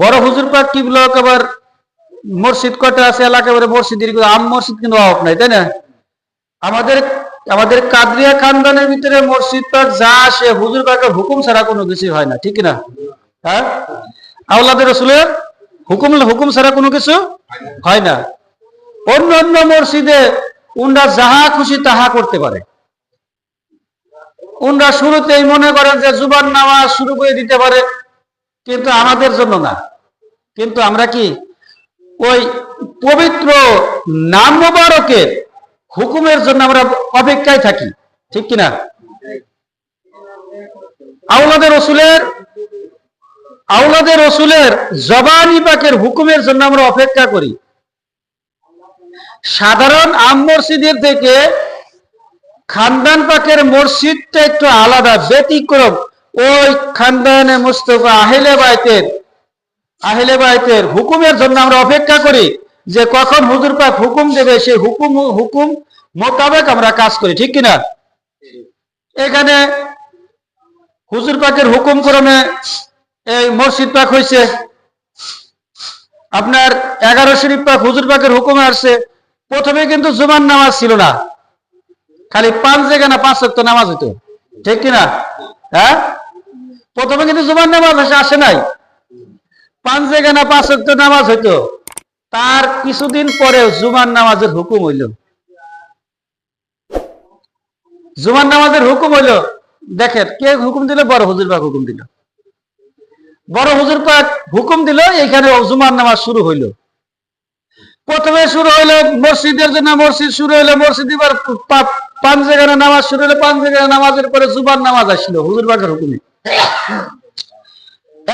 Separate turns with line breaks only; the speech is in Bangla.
বড় হুজুর পাক কি বলো আবার মসজিদ কটা আছে? এলাকা করে মসজিদের আম মসজিদ কিন্তু অভাব নাই, তাই না? আমাদের আমাদের কাদরিয়া খানদানের ভিতরে মসজিদ পাক যা আসে, হুজুর পাকের হুকুম ছাড়া কোনো কিছু হয় না, ঠিক না? হ্যাঁ? আওলাদের রসুলের হুকুম হুকুম ছাড়া কোনো কিছু হয় না। অন্য অন্য মসজিদে উনরা যাহা খুশি তাহা করতে পারে। উনরা শুরুতেই মনে করেন যে জুবান নামাজ শুরু করে দিতে পারে। কিন্তু আমাদের জন্য না। কিন্তু আমরা কি ওই পবিত্র নাম মোবারকের হুকুমের জন্য আমরা অপেক্ষায় থাকি, ঠিক কিনা? আউলাদের রসুলের আউলাদের রসুলের জবানি পাকের হুকুমের জন্য আমরা অপেক্ষা করি। সাধারণ আম মসজিদের থেকে খানদান পাকের মসজিদটা একটু আলাদা, ব্যতিক্রম। ওই খানদানে মুস্তফা আহেলে বাইতের আহেলে বাইতের হুকুমের জন্য আমরা অপেক্ষা করি যে কখন হুজুর পাক হুকুম দেবে, সেই হুকুম হুকুম মোতাবেক আমরা কাজ করি, ঠিক কিনা? এখানে হুজুর পাকের হুকুম ক্রমে এই মসজিদ পাক হয়েছে আপনার এগারো শরীফ পাক হুজুর পাকের হুকুম আসছে, প্রথমে কিন্তু জুমার নামাজ ছিল না, খালি পাঁচ জায়গা না পাঁচ শক্ত নামাজ হইতো, ঠিক কিনা? হ্যাঁ? প্রথমে কিন্তু জুমার নামাজ আসে- নাই। পাঁচ জায়গা না পাঁচ শক্ত নামাজ হইতো। তার কিছুদিন পরে জুমার নামাজের হুকুম হইল। জুমার নামাজের হুকুম হইল। দেখেন, কে হুকুম দিল? বড় হুজুর পাক হুকুম দিল। বড় হুজুর পাক হুকুম দিল এখানে জুমার নামাজ শুরু হইল। প্রথমে শুরু হইল মসজিদের জন্য, মসজিদ শুরু হইল, মসজিদ পাঁচ নামাজ শুরু হলে পাঁচ নামাজের পরে জুবার নামাজ আসলো হুজুর বাঘের হুকুমে।